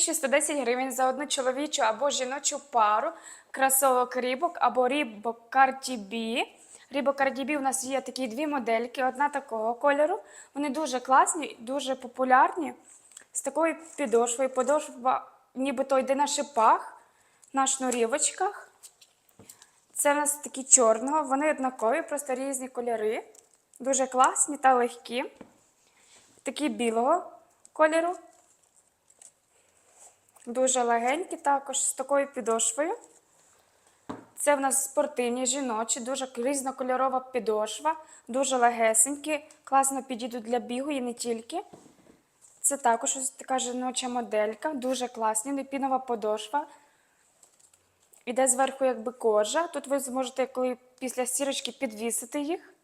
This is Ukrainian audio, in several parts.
110 гривень за одну чоловічу або жіночу пару кросовок рібок або рібок Cardi Рібок Cardi у нас є такі дві модельки, одна такого кольору. Вони дуже класні, дуже популярні. З такою підошвою. Подошва нібито йде на шипах, на шнурівочках. Це в нас такі чорного, вони однакові, просто різні кольори. Дуже класні та легкі. Такі білого кольору. Дуже легенькі також з такою підошвою. Це в нас спортивні жіночі, дуже різнокольорова підошва, дуже легесенькі, класно підійдуть для бігу і не тільки. Це також ось така жіноча моделька, дуже класні, непінова подошва. Іде зверху якби кожа. Тут ви зможете, коли після стірочки підвісити їх.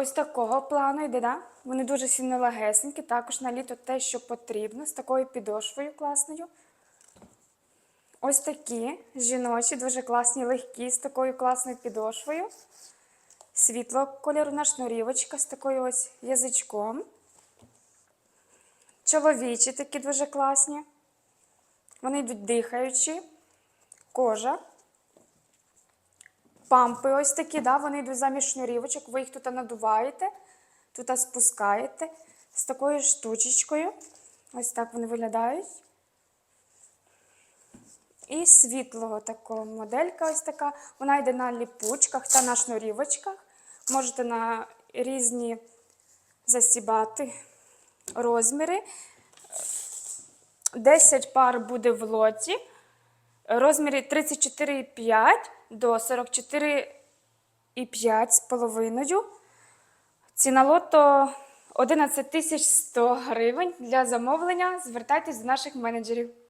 Ось такого плану йде, да? Вони дуже сильно легесенькі, також на літо те, що потрібно, з такою підошвою класною. Ось такі жіночі, дуже класні, легкі, з такою класною підошвою. Світло кольору на шнурівочка з такою ось язичком. Чоловічі такі дуже класні. Вони йдуть дихаючі, кожа. Пампи ось такі, да, вони йдуть замість шнурівочок, ви їх тут надуваєте, тут спускаєте з такою штучечкою. Ось так вони виглядають. І світлого такого моделька ось така. Вона йде на ліпучках та на шнурівочках. Можете на різні засібати розміри. 10 пар буде в лоті. Розміри 34,5 до 44,5 з половиною. Ціна лото 11 100 гривень. Для замовлення звертайтесь до наших менеджерів.